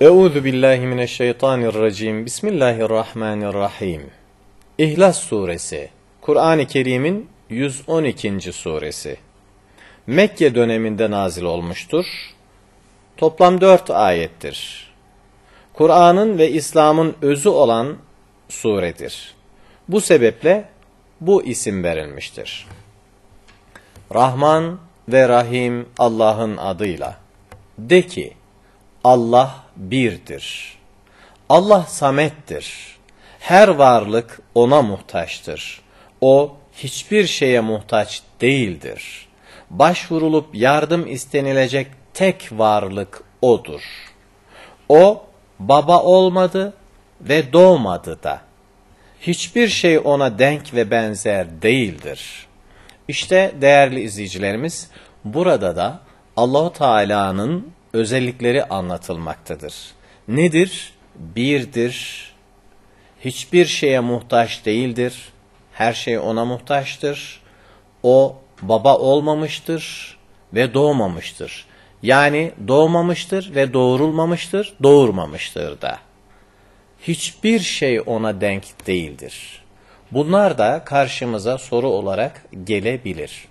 Euzu billahi mineşşeytanirracim. Bismillahirrahmanirrahim. İhlas suresi. Kur'an-ı Kerim'in 112. suresi. Mekke döneminde nazil olmuştur. Toplam 4 ayettir. Kur'an'ın ve İslam'ın özü olan suredir. Bu sebeple bu isim verilmiştir. Rahman ve Rahim Allah'ın adıyla. De ki, Allah birdir. Allah samettir. Her varlık ona muhtaçtır. O hiçbir şeye muhtaç değildir. Başvurulup yardım istenilecek tek varlık O'dur. O baba olmadı ve doğmadı da. Hiçbir şey ona denk ve benzer değildir. İşte değerli izleyicilerimiz burada da Allahu Teala'nın özellikleri anlatılmaktadır. Nedir? Birdir. Hiçbir şeye muhtaç değildir. Her şey ona muhtaçtır. O baba olmamıştır ve doğmamıştır. Yani doğmamıştır ve doğurulmamıştır, doğurmamıştır da. Hiçbir şey ona denk değildir. Bunlar da karşımıza soru olarak gelebilir.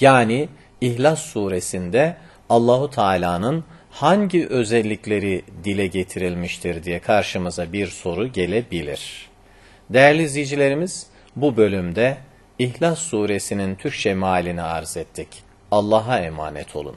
Yani İhlas suresinde Allahu Teala'nın hangi özellikleri dile getirilmiştir diye karşımıza bir soru gelebilir. Değerli izleyicilerimiz, bu bölümde İhlas suresinin Türkçe mealini arz ettik. Allah'a emanet olun.